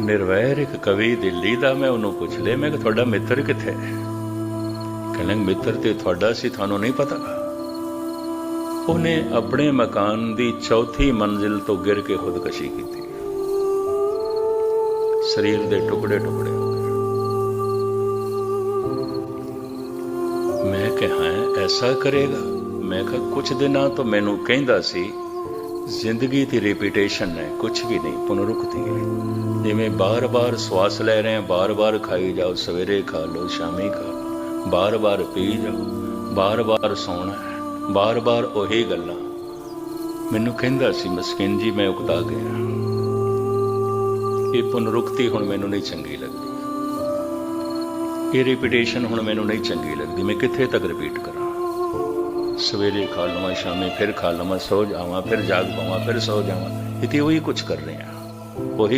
ਨਿਰਵੈਰ ਇੱਕ ਕਵੀ ਦਿੱਲੀ ਦਾ ਮੈਂ ਉਹਨੂੰ ਪੁੱਛ ਲਿਆ ਮੈਂ ਕਿ ਤੁਹਾਡਾ ਮਿੱਤਰ ਕਿੱਥੇ ਹੈ? ਕਹਿੰਦਾ ਮਿੱਤਰ ਤੇ ਤੁਹਾਡਾ ਸੀ ਤੁਹਾਨੂੰ ਨਹੀਂ ਪਤਾ? ਉਹਨੇ ਆਪਣੇ ਮਕਾਨ ਦੀ ਚੌਥੀ ਮੰਜ਼ਿਲ ਤੋਂ ਗਿਰ ਕੇ ਖੁਦਕਸ਼ੀ ਕੀਤੀ। ਸਰੀਰ ਦੇ ਟੁਕੜੇ ਟੁਕੜੇ ਹੋ ਗਏ। ਮੈਂ ਕਿਹਾ "ਹੈਂ, ਐਸਾ ਕਰੇਗਾ? ਮੈਂ ਕਿਹਾ ਕੁਝ ਦਿਨਾਂ ਤੋਂ ਮੈਨੂੰ ਕਹਿੰਦਾ ਸੀ ਜ਼ਿੰਦਗੀ ਦੀ ਰਿਪੀਟੇਸ਼ਨ ਹੈ ਕੁਝ ਵੀ ਨਹੀਂ ਪੁਨਰੁਕਤੀ ਹੈ। ਜਿਵੇਂ ਬਾਰ-ਬਾਰ ਸਵਾਸ ਲੈ ਰਹੇ ਹਾਂ, ਬਾਰ-ਬਾਰ ਖਾਈ ਜਾਓ, ਸਵੇਰੇ ਖਾ ਲਓ, ਸ਼ਾਮੀ ਖਾ ਲਓ। ਬਾਰ-ਬਾਰ ਪੀ ਜਾਓ, ਬਾਰ-ਬਾਰ ਸੌਣਾ ਹੈ, ਬਾਰ-ਬਾਰ ਉਹੀ ਗੱਲਾਂ। ਮੈਨੂੰ ਕਹਿੰਦਾ ਸੀ, ਮਸਕਿਨ ਜੀ, ਮੈਂ ਉਕਤਾ ਗਿਆ। ਇਹ ਪੁਨਰੁਕਤੀ ਹੁਣ ਮੈਨੂੰ ਨਹੀਂ ਚੰਗੀ ਲੱਗਦੀ। ਇਹ ਰਿਪੀਟੇਸ਼ਨ ਹੁਣ ਮੈਨੂੰ ਨਹੀਂ ਚੰਗੀ ਲੱਗਦੀ। ਮੈਂ ਕਿੱਥੇ ਤੱਕ ਰਿਪੀਟ ਕਰਾਂ? ਸਵੇਰੇ ਖਾ ਲਵਾਂ, ਸ਼ਾਮੇ ਫਿਰ ਖਾ ਲਵਾਂ, ਸੋ ਜਾਵਾਂ, ਫਿਰ ਜਾਗ ਪਾਵਾਂ, ਫਿਰ ਸੋ ਜਾਵਾਂ। ਇਹ ਉਹੀ ਕੁਝ ਕਰ ਰਹੇ ਆ